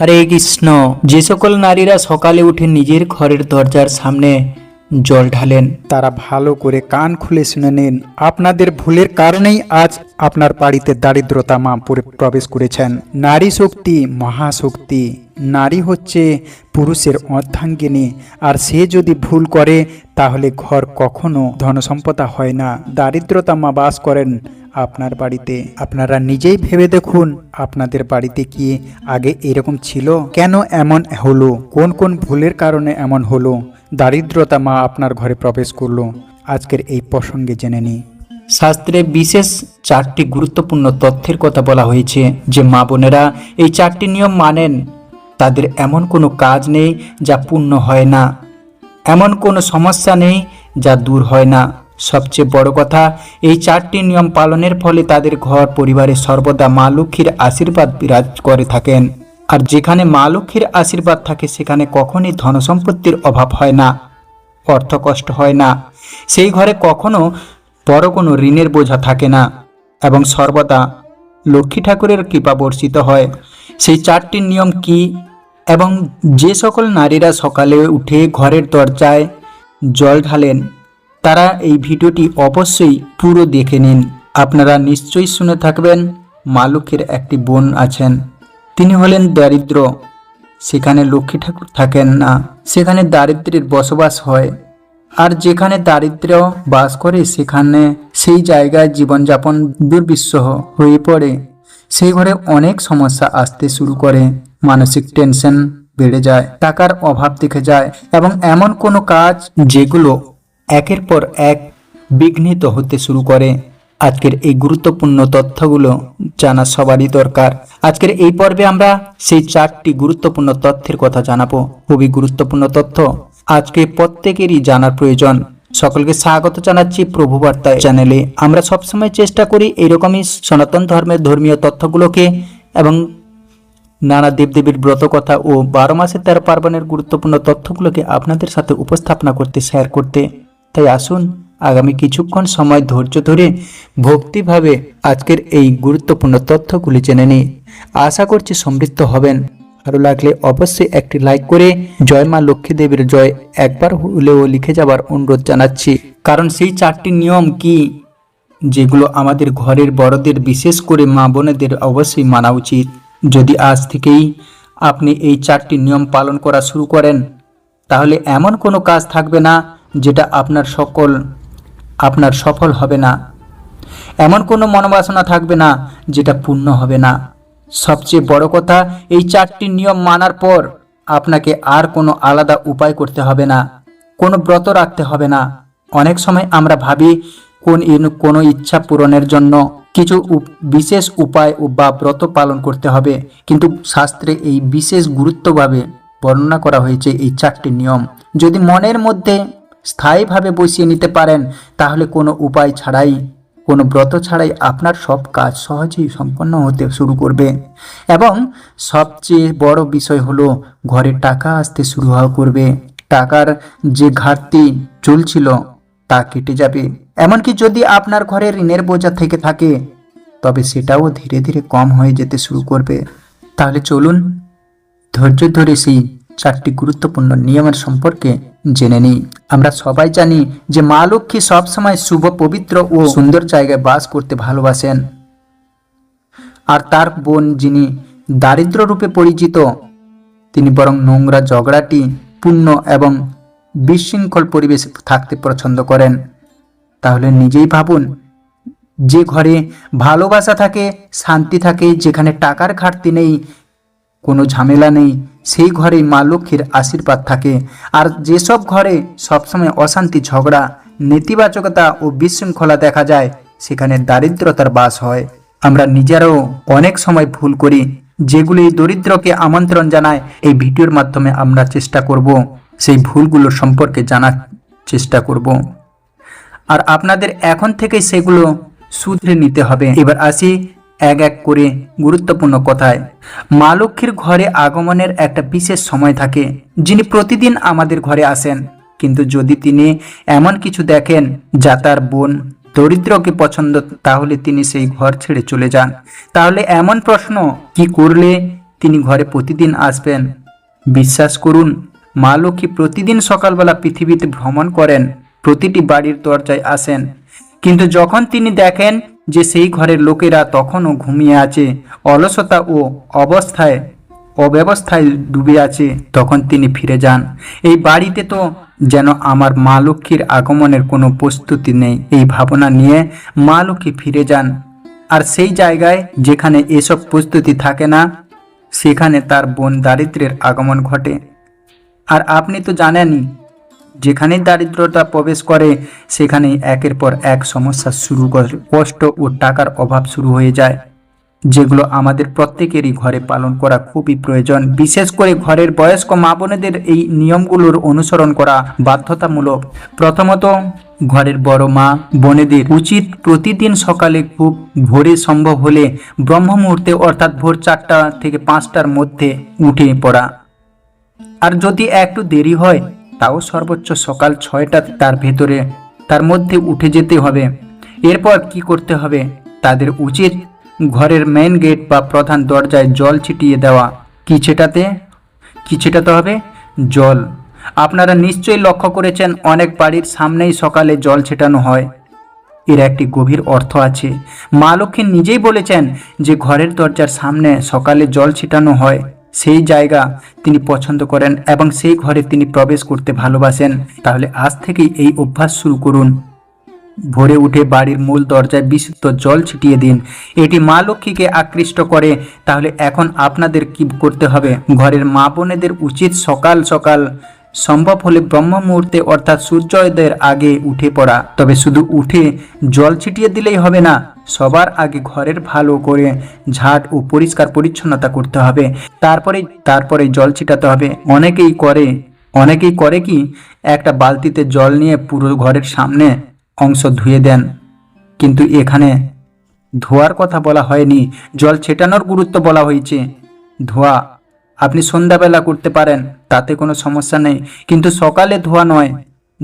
হরে কৃষ্ণ। যে সকল নারীরা সকালে উঠে নিজের ঘরের দরজার সামনে জল ঢালেন, তারা ভালো করে কান খুলে শুনে নিন। আপনাদের ভুলের কারণেই আজ আপনার বাড়িতে দারিদ্রতা মা প্রবেশ করেছেন। নারী শক্তি মহাশক্তি। নারী হচ্ছে পুরুষের অর্ধাঙ্গিনী, আর সে যদি ভুল করে, তাহলে ঘর কখনো ধনসম্পদা হয় না। দারিদ্রতা মা বাস করেন আপনার বাড়িতে। আপনারা নিজেই ভেবে দেখুন, আপনাদের বাড়িতে কি আগে এরকম ছিল? কেন এমন হলো? কোন কোন ভুলের কারণে এমন হলো? দারিদ্রতা মা আপনার ঘরে প্রবেশ করল। আজকের এই প্রসঙ্গে জেনে নিই। শাস্ত্রে বিশেষ চারটি গুরুত্বপূর্ণ তথ্যের কথা বলা হয়েছে যে মা বোনেরা এই চারটি নিয়ম মানেন। তাদের এমন কোনো কাজ নেই যা পূর্ণ হয় না। এমন কোনো সমস্যা নেই যা দূর হয় না। সবচেয়ে বড় কথা, এই চারটি নিয়ম পালনের ফলে তাদের ঘর পরিবারে সর্বদা মা লক্ষ্মীর আশীর্বাদ বিরাজ করে থাকেন। আর যেখানে মা লক্ষ্মীর আশীর্বাদ থাকে, সেখানে কখনই ধনসম্পত্তির অভাব হয় না অর্থ কষ্ট হয় না। সেই ঘরে কখনো বড় কোনো ঋণের বোঝা থাকে না এবং সর্বদা লক্ষ্মী ঠাকুরের কৃপা বর্ষিত হয়। সেই চারটি নিয়ম কি? এবং যে সকল নারীরা সকালে উঠে ঘরের দরজায় জল ঢালেন তারা এই ভিডিওটি অবশ্যই পুরো দেখে নিন। আপনারা নিশ্চয়ই শুনে থাকবেন, মালুকের একটি বোন আছেন। তিনি হলেন দারিদ্র। সেখানে লক্ষ্মী ঠাকুর থাকেন না। সেখানে দারিদ্রের বসবাস হয়। আর যেখানে দারিদ্র্য বাস করে, সেখানে সেই জায়গায় জীবনযাপন দুর্বিষহ হয়ে পড়ে। সেই ঘরে অনেক সমস্যা আসতে শুরু করে। মানসিক টেনশন বেড়ে যায়, টাকার অভাব দেখে যায় এবং এমন কোনো কাজ যেগুলো একের পর এক বিঘ্নিত হতে শুরু করে। আজকের এই গুরুত্বপূর্ণ তথ্যগুলো জানা সবারই দরকার। আজকের এই পর্বে আমরা সেই চারটি গুরুত্বপূর্ণ তথ্যের কথা জানাব। খুবই গুরুত্বপূর্ণ তথ্য আজকে প্রত্যেকেরই জানার প্রয়োজন। সকলকে স্বাগত জানাচ্ছি প্রভু বার্তা চ্যানেলে। আমরা সবসময় চেষ্টা করি এইরকমই সনাতন ধর্মের ধর্মীয় তথ্যগুলোকে এবং নানা দেবদেবীর ব্রত কথা ও বারো মাসের তেরো পার্বণের গুরুত্বপূর্ণ তথ্যগুলোকে আপনাদের সাথে উপস্থাপনা করতে শেয়ার করতে তাই আসুন আগামী কিছুক্ষণ সময় ধৈর্য ধরে ভক্তিভাবে আজকের এই গুরুত্বপূর্ণ তথ্যগুলি জেনে নিই। আশা করছি সমৃদ্ধ হবেন। ভালো লাগলে অবশ্যই একটি লাইক করে জয় মা লক্ষ্মী দেবীর জয় একবার হলেও লিখে যাবার অনুরোধ জানাচ্ছি। কারণ সেই চারটি নিয়ম কি? যেগুলো আমাদের ঘরের বড়দের বিশেষ করে মা বোনেদের অবশ্যই মানা উচিত। যদি আজ থেকেই আপনি এই চারটি নিয়ম পালন করা শুরু করেন, তাহলে এমন কোনো কাজ থাকবে না যেটা আপনার সকল, আপনার সফল হবে না। এমন কোনো মনোবাসনা থাকবে না যেটা পূর্ণ হবে না। সবচেয়ে বড় কথা, এই চারটি নিয়ম মানার পর আপনাকে আর কোনো আলাদা উপায় করতে হবে না। কোনো ব্রত রাখতে হবে না। অনেক সময় আমরা ভাবি, কোন কোনো ইচ্ছা পূরণের জন্য কিছু বিশেষ উপায় বা ব্রত পালন করতে হবে। কিন্তু শাস্ত্রে এই বিশেষ গুরুত্বভাবে বর্ণনা করা হয়েছে এই চারটি নিয়ম। যদি মনের মধ্যে স্থায়ীভাবে বসিয়ে নিতে পারেন, তাহলে কোনো উপায় ছাড়াই, কোনো ব্রত ছাড়াই আপনার সব কাজ সহজেই সম্পন্ন হতে শুরু করবে। এবং সবচেয়ে বড় বিষয় হলো, ঘরে টাকা আসতে শুরু হওয়া করবে। টাকার যে ঘাটতি চলছিল, তা কেটে যাবে। এমনকি যদি আপনার ঘরে ঋণের বোঝা থেকে থাকে, তবে সেটাও ধীরে ধীরে কম হয়ে যেতে শুরু করবে। তাহলে চলুন, ধৈর্য ধরে সেই চারটি গুরুত্বপূর্ণ নিয়মের সম্পর্কে জেনে নিই। আমরা সবাই জানি যে মা লক্ষ্মী সবসময় শুভ, পবিত্র ও সুন্দর জায়গায় বাস করতে ভালোবাসেন। আর তার বোন যিনি দারিদ্র রূপে পরিচিত, তিনি বরং নোংরা, ঝগড়াটি পূর্ণ এবং বিশৃঙ্খল পরিবেশে থাকতে পছন্দ করেন। তাহলে নিজেই ভাবুন, যে ঘরে ভালোবাসা থাকে, শান্তি থাকে, যেখানে টাকার ঘাটতি নেই কোনো ঝামেলা নেই। সেই ঘরেই মা লক্ষ্মীর আশীর্বাদ থাকে। আর যেসব ঘরে সবসময় অশান্তি, ঝগড়া, নেতিবাচকতা ও বিশৃঙ্খলা দেখা যায়, সেখানে দারিদ্রতার বাস হয়। আমরা নিজেরাও অনেক সময় ভুল করি। যেগুলি দরিদ্রকে আমন্ত্রণ জানায়, এই ভিডিওর মাধ্যমে আমরা চেষ্টা করব, সেই ভুলগুলো সম্পর্কে জানার চেষ্টা করব। আর আপনাদের এখন থেকে সেগুলো শুধরে নিতে হবে। এবার আসি এক এক করে গুরুত্বপূর্ণ কথায়। মা লক্ষ্মীর ঘরে আগমনের একটা বিশেষ সময় থাকে, যিনি প্রতিদিন আমাদের ঘরে আসেন। কিন্তু যদি তিনি এমন কিছু দেখেন যা তার বোন দরিদ্রকে পছন্দ, তাহলে তিনি সেই ঘর ছেড়ে চলে যান। তাহলে এমন প্রশ্ন, কি করলে তিনি ঘরে প্রতিদিন আসবেন? বিশ্বাস করুন, মা লক্ষ্মী প্রতিদিন সকালবেলা পৃথিবীতে ভ্রমণ করেন, প্রতিটি বাড়ির দরজায় আসেন। কিন্তু যখন তিনি দেখেন যে সেই ঘরের লোকেরা তখনও ঘুমিয়ে আছে, অলসতা ও অবস্থায়, অব্যবস্থায় ডুবে আছে। তখন তিনি ফিরে যান। এই বাড়িতে তো যেন আমার মা লক্ষ্মীর আগমনের কোনো প্রস্তুতি নেই। এই ভাবনা নিয়ে মা লক্ষ্মী ফিরে যান। আর সেই জায়গায় যেখানে এসব প্রস্তুতি থাকে না, সেখানে তার বোন দারিদ্রের আগমন ঘটে। আর আপনি তো জানেনই যেখানেই দারিদ্রতা প্রবেশ করে সেখানে একের পর এক সমস্যা শুরু করে। কষ্ট ও টাকার অভাব শুরু হয়ে যায়, যেগুলো আমাদের প্রত্যেকেরই ঘরে পালন করা খুবই প্রয়োজন। বিশেষ করে ঘরের বয়স্ক মা বোনেদের এই নিয়মগুলোর অনুসরণ করা বাধ্যতামূলক। প্রথমত, ঘরের বড় মা বোনেদের উচিত প্রতিদিন সকালে খুব ভোরে সম্ভব হলে ব্রহ্ম মুহূর্তে অর্থাৎ ভোর চারটা থেকে পাঁচটার মধ্যে উঠে পড়া। আর যদি একটু দেরি হয় তাও সর্বোচ্চ সকাল ছয়টা তার ভেতরে, তার মধ্যে উঠে যেতে হবে। এরপর কি করতে হবে? তাদের উচিত ঘরের মেন গেট বা প্রধান দরজায় জল ছিটিয়ে দেওয়া। কি ছেটাতে? কি ছেটাতে হবে? জল। আপনারা নিশ্চয়ই লক্ষ্য করেছেন, অনেক বাড়ির সামনেই সকালে জল ছেটানো হয়। এর একটি গভীর অর্থ আছে। মা লক্ষ্মী নিজেই বলেছেন যে ঘরের দরজার সামনে সকালে জল ছিটানো হয়। সেই জায়গা তিনি পছন্দ করেন এবং সেই ঘরে তিনি প্রবেশ করতে ভালোবাসেন। তাহলে আজ থেকেই এই অভ্যাস শুরু করুন। ভোরে উঠে বাড়ির মূল দরজায় বিশুদ্ধ জল ছিটিয়ে দিন। এটি মা লক্ষ্মীকে আকৃষ্ট করে। তাহলে এখন আপনাদের কি করতে হবে? ঘরের মা বোনেদের উচিত সকাল সকাল সম্ভব হলে ব্রহ্ম মুহূর্তে অর্থাৎ সূর্যোদয়ের আগে উঠে পড়া। তবে শুধু উঠে জল ছিটিয়ে দিলেই হবে না, সবার আগে ঘরের ভালো করে ঝাড় ও পরিষ্কার পরিচ্ছন্নতা করতে হবে। তারপরে তারপরে জল ছিটাতে হবে। অনেকেই করে অনেকেই করে কি, একটা বালতিতে জল নিয়ে পুরো ঘরের সামনে অংশ ধুয়ে দেন। কিন্তু এখানে ধোয়ার কথা বলা হয়নি। জল ছেটানোর গুরুত্ব বলা হয়েছে। ধোয়া আপনি সন্ধ্যাবেলা করতে পারেন, তাতে কোনো সমস্যা নেই। কিন্তু সকালে ধোয়া নয়।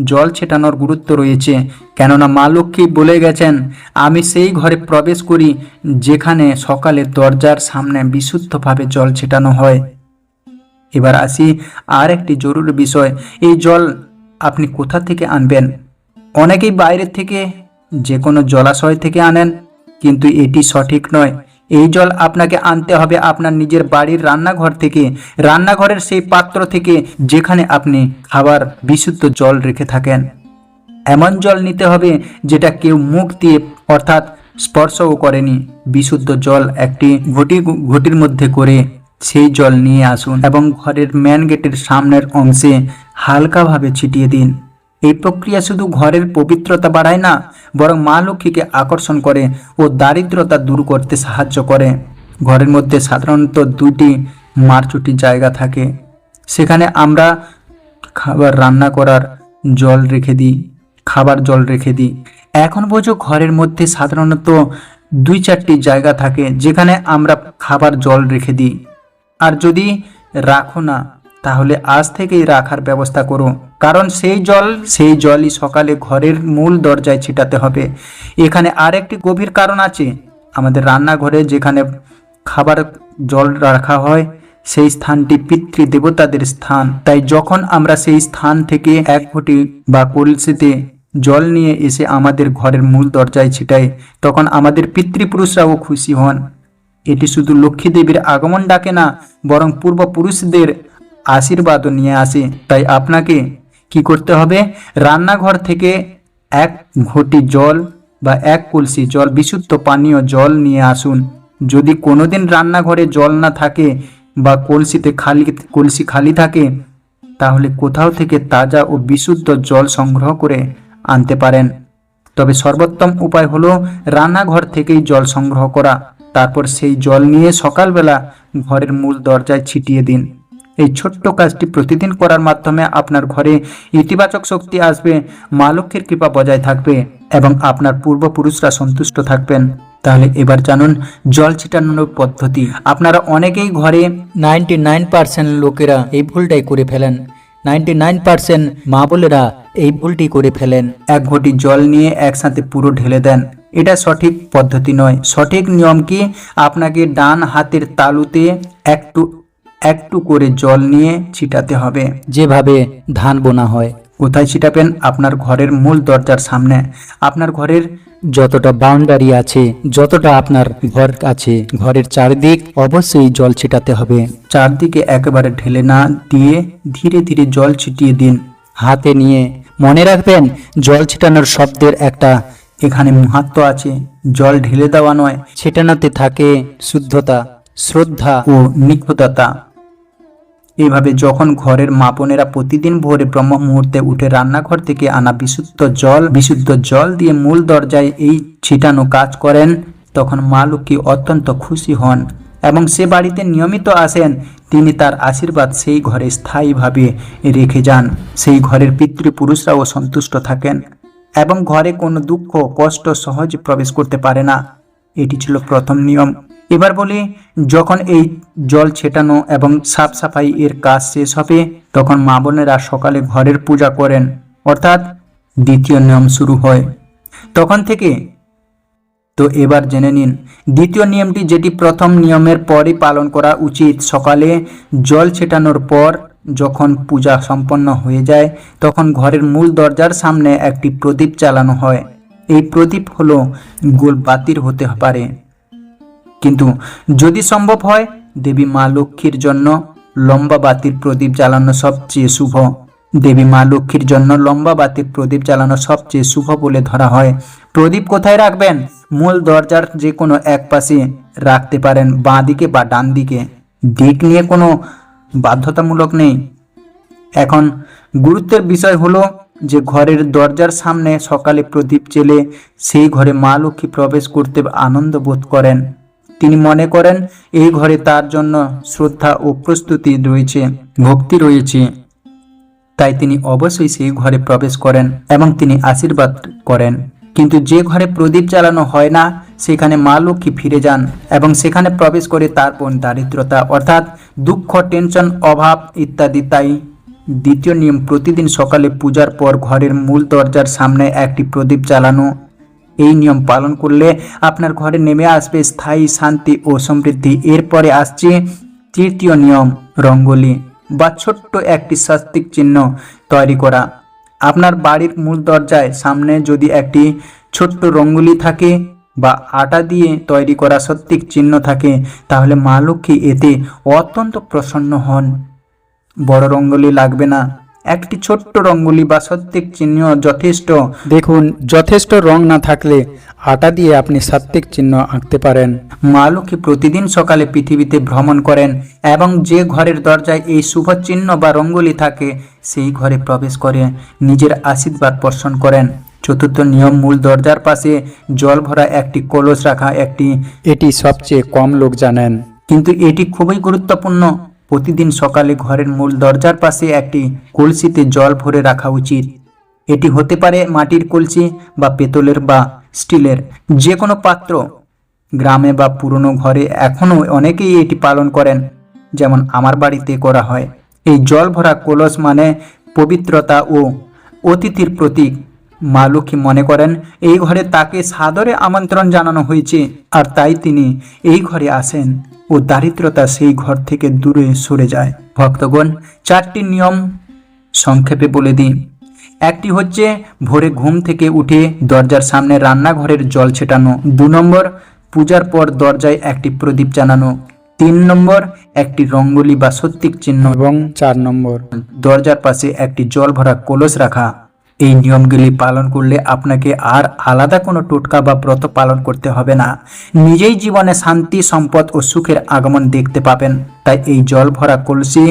জল ছেটানোর গুরুত্ব রয়েছে। কেননা মা লক্ষ্মী বলে গেছেন, আমি সেই ঘরে প্রবেশ করি যেখানে সকালে দরজার সামনে বিশুদ্ধভাবে জল ছেটানো হয়। এবার আসি আর একটি জরুরি বিষয়। এই জল আপনি কোথা থেকে আনবেন? অনেকেই বাইরের থেকে, যে কোনো জলাশয় থেকে আনেন, কিন্তু এটি সঠিক নয়। এই জল আপনাকে আনতে হবে আপনার নিজের বাড়ির রান্নাঘর থেকে, রান্নাঘরের সেই পাত্র থেকে যেখানে আপনি খাবার বিশুদ্ধ জল রেখে থাকেন। এমন জল নিতে হবে যেটা কেউ মুখ দিয়ে অর্থাৎ স্পর্শও করেনি। বিশুদ্ধ জল একটি ঘটি, ঘটির মধ্যে করে সেই জল নিয়ে আসুন এবং ঘরের ম্যান গেটের সামনের অংশে হালকাভাবে ছিটিয়ে দিন। এই প্রক্রিয়া শুধু ঘরের পবিত্রতা বাড়ায় না, বরং মা লক্ষ্মীকে আকর্ষণ করে ও দারিদ্রতা দূর করতে সাহায্য করে। ঘরের মধ্যে সাধারণত দুটি মারচুটি জায়গা থাকে। সেখানে আমরা খাবার রান্না করার জল রেখে দিই, খাবার জল রেখে দিই। এখন বোঝো ঘরের মধ্যে সাধারণত দুই চারটি জায়গা থাকে, যেখানে আমরা খাবার জল রেখে দিই। আর যদি রাখো না তাহলে আজ থেকেই রাখার ব্যবস্থা করো কারণ সেই জল, সেই জলই সকালে ঘরের মূল দরজায় ছিটাতে হবে। এখানে আরেকটি গভীর কারণ আছে। আমাদের রান্নাঘরে যেখানে খাবার জল রাখা হয়, সেই স্থানটি পিতৃ দেবতাদের স্থান। তাই যখন আমরা সেই স্থান থেকে এক ঘটি বা কলসিতে জল নিয়ে এসে আমাদের ঘরের মূল দরজায় ছিটাই, তখন আমাদের পিতৃপুরুষরাও খুশি হন। এটি শুধু লক্ষ্মী দেবীর আগমন ডাকে না, বরং পূর্বপুরুষদের আশীর্বাদও নিয়ে আসে। তাই আপনাকে কি করতে হবে? রান্নাঘর থেকে এক ঘটি জল বা এক কলসি জল, বিশুদ্ধ পানীয় জল নিয়ে আসুন। যদি কোনোদিন রান্নাঘরে জল না থাকে বা কলসিতে খালি, কলসি খালি থাকে, তাহলে কোথাও থেকে তাজা ও বিশুদ্ধ জল সংগ্রহ করে আনতে পারেন। তবে সর্বোত্তম উপায় হলো রান্নাঘর থেকেই জল সংগ্রহ করা। তারপর সেই জল নিয়ে সকালবেলা ঘরের মূল দরজায় ছিটিয়ে দিন। এই ছোট্ট কাজটি প্রতিদিন করার মাধ্যমে আপনার ঘরে ইতিবাচক শক্তি আসবে, মা লক্ষ্মীর কৃপা বজায় থাকবে এবং আপনার পূর্বপুরুষরা সন্তুষ্ট থাকবেন। তাহলে এবার জানুন জল ছিটানোর পদ্ধতি। আপনারা অনেকেই ঘরে নাইনটি নাইন পার্সেন্ট লোকেরা এই ভুলটাই করে ফেলেন। নাইনটি নাইন পার্সেন্ট মা বোনেরা এই ভুলটি করে ফেলেন। এক ঘটি জল নিয়ে একসাথে পুরো ঢেলে দেন। এটা সঠিক পদ্ধতি নয়। সঠিক নিয়ম কি? আপনাকে ডান হাতের তালুতে একটু একটু করে জল নিয়ে ছিটাতে হবে। যেভাবে ধান বোনা হয়। কোথায় ছিটাবেন? আপনার ঘরের মূল দরজার সামনে। আপনার ঘরের যতটা বাউন্ডারি আছে যতটা আপনার ঘর আছে ঘরের চারদিক অবশ্যই জল ছিটাতে হবে। চারদিকে একেবারে ঢেলে না দিয়ে ধীরে ধীরে জল ছিটিয়ে দিন। হাতে নিয়ে মনে রাখবেন জল ছিটানোর শব্দের একটা এখানে মাহাত্ম আছে জল ঢেলে দেওয়া নয়। ছিটানোতে থাকে শুদ্ধতা শ্রদ্ধা ও নিখুঁততা। এইভাবে যখন ঘরের মাপনেরা প্রতিদিন ভোরে ব্রহ্ম মুহূর্তে উঠে রান্নাঘর থেকে আনা বিশুদ্ধ জল বিশুদ্ধ জল দিয়ে মূল দরজায় এই ছিটানো কাজ করেন, তখন মা লক্ষ্মী অত্যন্ত খুশি হন এবং সে বাড়িতে নিয়মিত আসেন। তিনি তার আশীর্বাদ সেই ঘরে স্থায়ীভাবে রেখে যান। সেই ঘরের পিতৃপুরুষরাও সন্তুষ্ট থাকেন এবং ঘরে কোনো দুঃখ, কষ্ট, সহজে প্রবেশ করতে পারে না। এটি ছিল প্রথম নিয়ম। এবার বলি, যখন এই জল ছেটানো এবং সাফ সাফাই এর কাজ শেষ হবে, তখন মা বোনেরা সকালে ঘরের পূজা করেন, অর্থাৎ দ্বিতীয় নিয়ম শুরু হয়। তখন থেকে, তো এবার জেনে নিন, দ্বিতীয় নিয়মটি যেটি প্রথম নিয়মের পরই পালন করা উচিত, সকালে জল ছেটানোর পর যখন পূজা সম্পন্ন হয়ে যায়, তখন ঘরের মূল দরজার সামনে একটি প্রদীপ চালানো হয়। এই প্রদীপ হলো গোল বাতির হতে পারে। কিন্তু যদি সম্ভব হয়, দেবী মা লক্ষ্মীর জন্য লম্বা বাতির প্রদীপ জ্বালানো সবচেয়ে শুভ। দেবী মা লক্ষ্মীর জন্য লম্বা বাতির প্রদীপ জ্বালানো সবচেয়ে শুভ বলে ধরা হয়। প্রদীপ কোথায় রাখবেন? মূল দরজার যে কোনো এক পাশে রাখতে পারেন, বাঁ দিকে বা ডান দিকে। দিক নিয়ে কোনো বাধ্যতামূলক নেই। এখন গুরুত্বের বিষয় হলো যে ঘরের দরজার সামনে সকালে প্রদীপ জেলে সেই ঘরে মা লক্ষ্মী প্রবেশ করতে আনন্দ বোধ করেন। তিনি মনে করেন, এই ঘরে তার জন্য শ্রদ্ধা ও প্রস্তুতি রয়েছে, ভক্তি রয়েছে। তাই তিনি অবশ্যই সেই ঘরে প্রবেশ করেন এবং তিনি আশীর্বাদ করেন। কিন্তু যে ঘরে প্রদীপ জ্বালানো হয় না, সেখানে মা লক্ষ্মী ফিরে যান এবং সেখানে প্রবেশ করে তার তারপর দারিদ্রতা, অর্থাৎ দুঃখ, টেনশন, অভাব ইত্যাদি তাই দ্বিতীয় নিয়ম প্রতিদিন সকালে পূজার পর ঘরের মূল দরজার সামনে একটি প্রদীপ জ্বালানো এই নিয়ম পালন করলে আপনার ঘরে নেমে আসবে স্থায়ী শান্তি ও সমৃদ্ধি। এরপরে আসছে তৃতীয় নিয়ম, রঙ্গোলি বা ছোট্ট একটি স্বস্তিক চিহ্ন তৈরি করা। আপনার বাড়ির মূল দরজায় সামনে যদি একটি ছোট্ট রঙ্গোলি থাকে বা আটা দিয়ে তৈরি করা সত্যিক চিহ্ন থাকে, তাহলে মা লক্ষ্মী এতে অত্যন্ত প্রসন্ন হন। বড় রঙ্গোলি লাগবে না। একটি ছোট্ট রঙ্গোলি বা সত্যিক চিহ্ন যথেষ্ট। দেখুন যথেষ্ট রং না থাকলে আটা দিয়ে আপনি সাত্বিক চিহ্ন আঁকতে পারেন। মা লক্ষ্মী প্রতিদিন সকালে পৃথিবীতে ভ্রমণ করেন এবং যে ঘরের দরজায় এই শুভ চিহ্ন বা রঙ্গোলি থাকে সেই ঘরে প্রবেশ করে নিজের আশীর্বাদ বর্ষণ করেন। চতুর্থ নিয়ম মূল দরজার পাশে জল ভরা একটি কলস রাখা একটি এটি সবচেয়ে কম লোক জানেন। কিন্তু এটি খুবই গুরুত্বপূর্ণ। প্রতিদিন সকালে ঘরের মূল দরজার পাশে একটি কলসিতে জল ভরে রাখা উচিত। এটি হতে পারে মাটির কলসি বা পেতলের বা স্টিলের যে কোনো পাত্র। গ্রামে বা পুরনো ঘরে এখনও অনেকেই এটি পালন করেন, যেমন আমার বাড়িতে করা হয়। এই জল ভরা কলস মানে পবিত্রতা ও অতিথির প্রতীক। মা লক্ষ্মী মনে করেন, এই ঘরে তাকে সাদরে আমন্ত্রণ জানানো হয়েছে, আর তাই তিনি এই ঘরে আসেন। ও দারিদ্রতা সেই ঘর থেকে দূরে সরে যায়। ভক্তগণ চারটি নিয়ম সংক্ষেপে বলে দিই। একটি হচ্ছে ভোরে ঘুম থেকে উঠে দরজার সামনে রান্নাঘরের জল ছেটানো। দু নম্বর পূজার পর দরজায় একটি প্রদীপ জানানো তিন নম্বর একটি রঙ্গোলি বা সত্যিক চিহ্ন। এবং চার নম্বর দরজার পাশে একটি জল ভরা কলস রাখা। এই নিয়মগুলি পালন করলে আপনাকে আর আলাদা কোনো টোটকা বা ব্রত পালন করতে হবে না। নিজেই জীবনে শান্তি, সম্পদ ও সুখের আগমন দেখতে পাবেন। তাই এই জল ভরা কলসি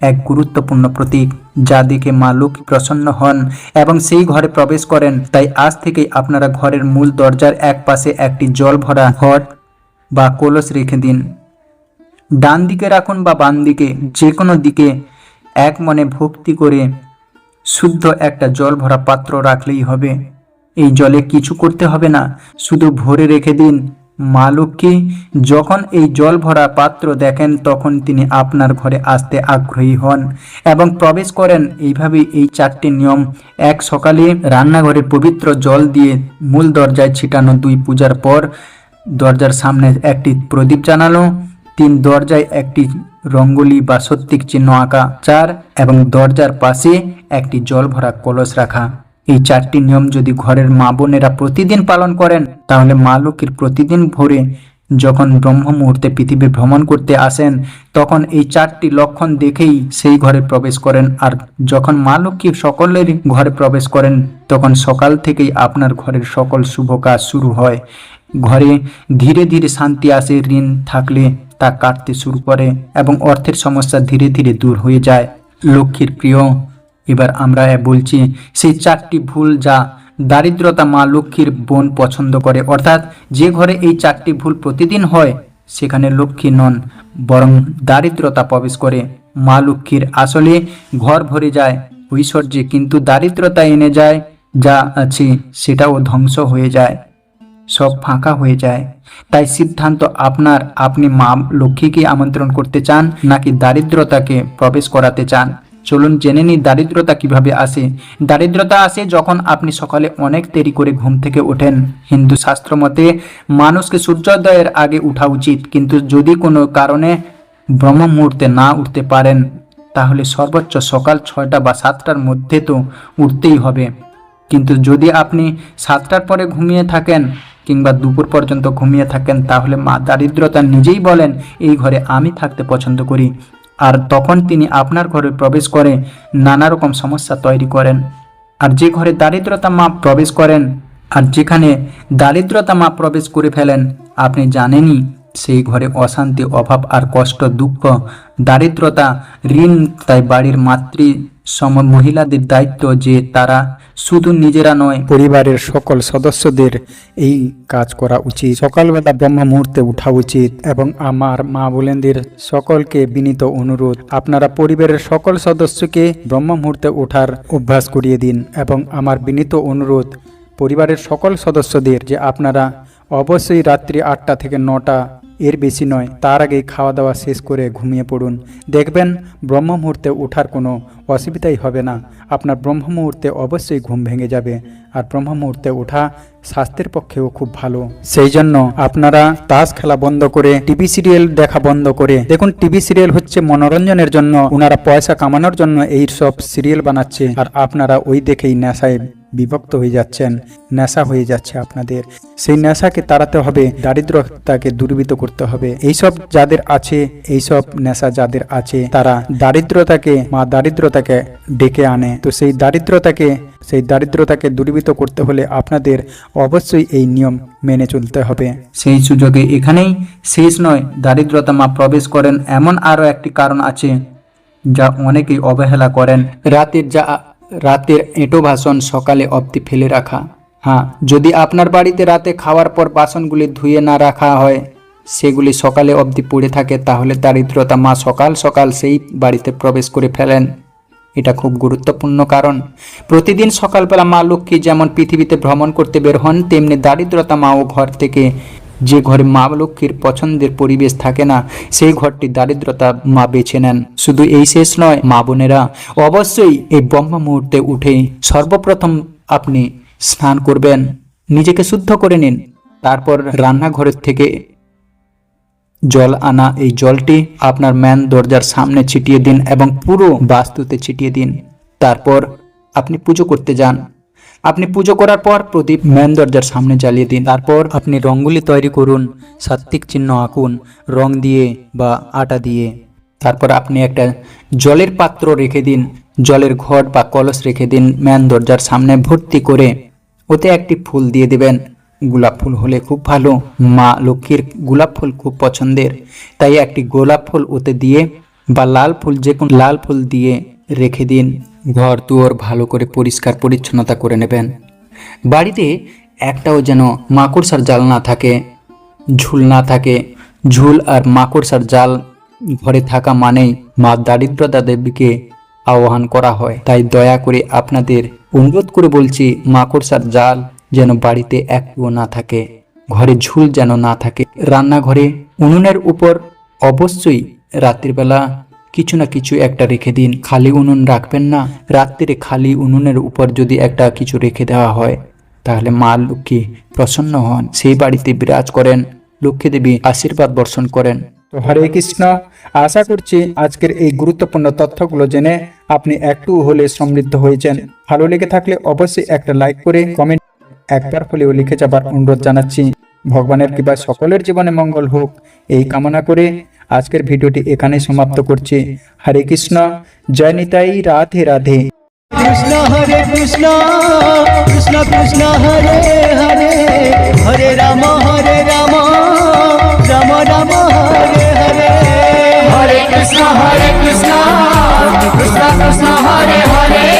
এক গুরুত্বপূর্ণ প্রতীক, যা দেখে মা লক্ষ্মী প্রসন্ন হন এবং সেই ঘরে প্রবেশ করেন। তাই আজ থেকেই আপনারা ঘরের মূল দরজার এক পাশে একটি জল ভরা ঘট বা কলস রেখে দিন। ডান দিকে রাখুন বা বাম দিকে, যে কোনো দিকে এক মনে ভক্তি করে শুদ্ধ একটা জল ভরা পাত্র রাখলেই হবে। এই জলে কিছু করতে হবে না, শুধু ভরে রেখে দিন। মা যখন এই জল ভরা পাত্র দেখেন, তখন তিনি আপনার ঘরে আসতে আগ্রহী হন এবং প্রবেশ করেন। এইভাবেই এই চারটি নিয়ম, এক সকালে রান্নাঘরে পবিত্র জল দিয়ে মূল দরজায় ছিটানো দুই পূজার পর দরজার সামনে একটি প্রদীপ জানানো তিন দরজায় একটি রঙ্গোলি বা সত্যিক চিহ্ন আঁকা, চার, এবং দরজার পাশে একটি জল ভরা কলস রাখা। এই চারটি নিয়ম যদি ঘরের মা বোনেরা প্রতিদিন পালন করেন, তাহলে মা লক্ষ্মীর প্রতিদিন ভোরে যখন ব্রহ্ম মুহূর্তে পৃথিবী ভ্রমণ করতে আসেন, তখন এই চারটি লক্ষণ দেখেই সেই ঘরে প্রবেশ করেন। আর যখন মা লক্ষ্মী সকলের ঘরে প্রবেশ করেন, তখন সকাল থেকেই আপনার ঘরের সকল শুভ কাজ শুরু হয়। ঘরে ধীরে ধীরে শান্তি আসে, ঋণ থাকলে তা কাটতে শুরু করে এবং অর্থের সমস্যা ধীরে ধীরে দূর হয়ে যায়। লক্ষ্মীর প্রিয়, এবার আমরা বলছি সেই চারটি ভুল যা দারিদ্রতা মা লক্ষ্মীর বোন পছন্দ করে। অর্থাৎ যে ঘরে এই চারটি ভুল প্রতিদিন হয়, সেখানে লক্ষ্মী নন, বরং দারিদ্রতা প্রবেশ করে। মা লক্ষ্মীর আসলে ঘর ভরে যায়, ঐশ্বর্যে কিন্তু দারিদ্রতা এনে যায়, যা আছে সেটাও ধ্বংস হয়ে যায়। সব ফাঁকা হয়ে যায়। তাই সিদ্ধান্ত আপনার, আপনি মা লক্ষ্মীকে আমন্ত্রণ করতে চান নাকি দারিদ্রতাকে প্রবেশ করাতে চান? চলুন জেনে নিই দারিদ্রতা কীভাবে আসে। দারিদ্রতা আসে যখন আপনি সকালে অনেক দেরি করে ঘুম থেকে ওঠেন। হিন্দু শাস্ত্র মতে, মানুষকে সূর্যোদয়ের আগে উঠা উচিত, কিন্তু যদি কোনো কারণে ব্রহ্ম মুহূর্তে না উঠতে পারেন, তাহলে সর্বোচ্চ সকাল ছয়টা বা সাতটার মধ্যে তো উঠতেই হবে। কিন্তু যদি আপনি সাতটার পরে ঘুমিয়ে থাকেন কিংবা দুপুর পর্যন্ত ঘুমিয়ে থাকেন, তাহলে মা দারিদ্রতা নিজেই বলেন, এই ঘরে আমি থাকতে পছন্দ করি। আর তখন তিনি আপনার ঘরে প্রবেশ করে নানা রকম সমস্যা তৈরি করেন। আর যে ঘরে দারিদ্রতা মা প্রবেশ করেন, আর যেখানে দারিদ্রতা মা প্রবেশ করে ফেলেন, আপনি জানেনই সেই ঘরে অশান্তি, অভাব আর কষ্ট, দুঃখ, দারিদ্রতা, ঋণ, তাই বাড়ির মাতৃ সম মহিলাদের দায়িত্ব যে তারা শুধু নিজেরা নয়, পরিবারের সকল সদস্যদের এই কাজ করা উচিত। সকালবেলা ব্রহ্ম মুহূর্তে উঠা উচিত এবং আমার মা বোনেদের সকলকে বিনীত অনুরোধ, আপনারা পরিবারের সকল সদস্যকে ব্রহ্ম মুহূর্তে ওঠার অভ্যাস করিয়ে দিন এবং আমার বিনীত অনুরোধ, পরিবারের সকল সদস্যদের যে আপনারা অবশ্যই রাত্রি আটটা থেকে নটা এর বেশি নয়, তার আগেই খাওয়া দাওয়া শেষ করে ঘুমিয়ে পড়ুন। দেখবেন ব্রহ্ম মুহূর্তে ওঠার কোনো অসুবিধাই হবে না। আপনার ব্রহ্ম মুহূর্তে অবশ্যই ঘুম ভেঙে যাবে আর ব্রহ্ম মুহূর্তে ওঠা স্বাস্থ্যের পক্ষেও খুব ভালো। সেই জন্য আপনারা তাস খেলা বন্ধ করে, টিভি সিরিয়াল দেখা বন্ধ করে, দেখুন টিভি সিরিয়াল হচ্ছে মনোরঞ্জনের জন্য ওনারা পয়সা কামানোর জন্য এই সব সিরিয়াল বানাচ্ছে আর আপনারা ওই দেখেই নেশায় বিভক্ত হয়ে যাচ্ছেন, নেশা হয়ে যাচ্ছে আপনাদের। সেই নেশাকে তাড়াতে হবে, দারিদ্রতাকে দূরীভূত করতে হবে। এইসব যাদের আছে, এইসব নেশা যাদের আছে, তারা দারিদ্রতাকে, মা দারিদ্রতাকে ডেকে আনে। তো সেই দারিদ্রতাকে সেই দারিদ্রতাকে দূরীভূত করতে হলে আপনাদের অবশ্যই এই নিয়ম মেনে চলতে হবে। সেই সুযোগে এখানেই শেষ নয়। দারিদ্রতা মা প্রবেশ করেন, এমন আরও একটি কারণ আছে, যা অনেকেই অবহেলা করেন। রাতের যা রাতের এঁটো বাসন সকালে অবধি ফেলে রাখা। হ্যাঁ যদি আপনার বাড়িতে রাতে খাওয়ার পর বাসনগুলি ধুয়ে না রাখা হয়, সেগুলি সকালে অবধি পড়ে থাকে, তাহলে দারিদ্রতা মা সকাল সকাল সেই বাড়িতে প্রবেশ করে ফেলেন। এটা খুব গুরুত্বপূর্ণ কারণ। প্রতিদিন সকালবেলা মা লক্ষ্মী যেমন পৃথিবীতে ভ্রমণ করতে বের হন, তেমনি দারিদ্রতা মাও ঘর থেকে যে ঘরে মা লক্ষ্মীর পছন্দের পরিবেশ থাকে না, সেই ঘরটি দারিদ্রতা মা বেছে নেন। শুধু এই শেষ নয়, মা বোনেরা, অবশ্যই এই ব্রহ্ম মুহূর্তে উঠে সর্বপ্রথম আপনি স্নান করবেন। নিজেকে শুদ্ধ করে নিন। তারপর রান্নাঘরের থেকে জল আনা এই জলটি আপনার ম্যান দরজার সামনে ছিটিয়ে দিন এবং পুরো বাস্তুতে ছিটিয়ে দিন। তারপর আপনি পুজো করতে যান। আপনি পুজো করার পর প্রদীপ ম্যান দরজার সামনে জ্বালিয়ে দিন। তারপর আপনি রঙ্গোলি তৈরি করুন সাত্বিক চিহ্ন আঁকুন, রং দিয়ে বা আটা দিয়ে। তারপর আপনি একটা জলের পাত্র রেখে দিন, জলের ঘট বা কলস রেখে দিন ম্যান দরজার সামনে ভর্তি করে। ওতে একটি ফুল দিয়ে দেবেন। গোলাপ ফুল হলে খুব ভালো। মা লক্ষ্মীর গোলাপ ফুল খুব পছন্দের। তাই একটি গোলাপ ফুল ওতে দিয়ে বা লাল ফুল যে কোনো লাল ফুল দিয়ে রেখে দিন। ঘর, দুয়ার ভালো করে পরিষ্কার পরিচ্ছন্নতা করে নেবেন। বাড়িতে একটাও যেন মাকড়সার জাল না থাকে, ঝুল না থাকে। ঝুল আর মাকড়সার জাল ঘরে থাকা মানেই মা দারিদ্রতা দেবীকে আহ্বান করা হয়। তাই দয়া করে আপনাদের অনুরোধ করে বলছি, মাকড়সার জাল যেন বাড়িতে একটুও না থাকে, ঘরে ঝুল যেন না থাকে। রান্নাঘরে উনুনের উপর অবশ্যই রাত্রিবেলা কিছু না কিছু একটা রেখে দিন। খালি উনুন রাখবেন না। রাত্রিরে খালি উনুনের উপর যদি একটা কিছু রেখে দেওয়া হয়, তাহলে মা লক্ষ্মী প্রসন্ন হন। সেই বাড়িতে বিরাজ করেন। লক্ষ্মী দেবী আশীর্বাদ বর্ষণ করেন। তো হরে কৃষ্ণ। আশা করছি আজকের এই গুরুত্বপূর্ণ তথ্যগুলো জেনে আপনি একটু হলে সমৃদ্ধ হয়েছেন। ভালো লেগে থাকলে অবশ্যই একটা লাইক করে কমেন্ট একবার হলেও লিখে যাবার অনুরোধ জানাচ্ছি। ভগবানের কৃপায় সকলের জীবনে মঙ্গল হোক। এই কামনা করে আজকের ভিডিওটি এখানে সমাপ্ত করছি। হরে কৃষ্ণ জয় নিতাই রাধে রাধে। কৃষ্ণ হরে কৃষ্ণ কৃষ্ণ কৃষ্ণ হরে হরে হরে রাম হরে রাম রাম রাম হরে হরে। হরে কৃষ্ণ হরে কৃষ্ণ কৃষ্ণ কৃষ্ণ হরে হরে হরে।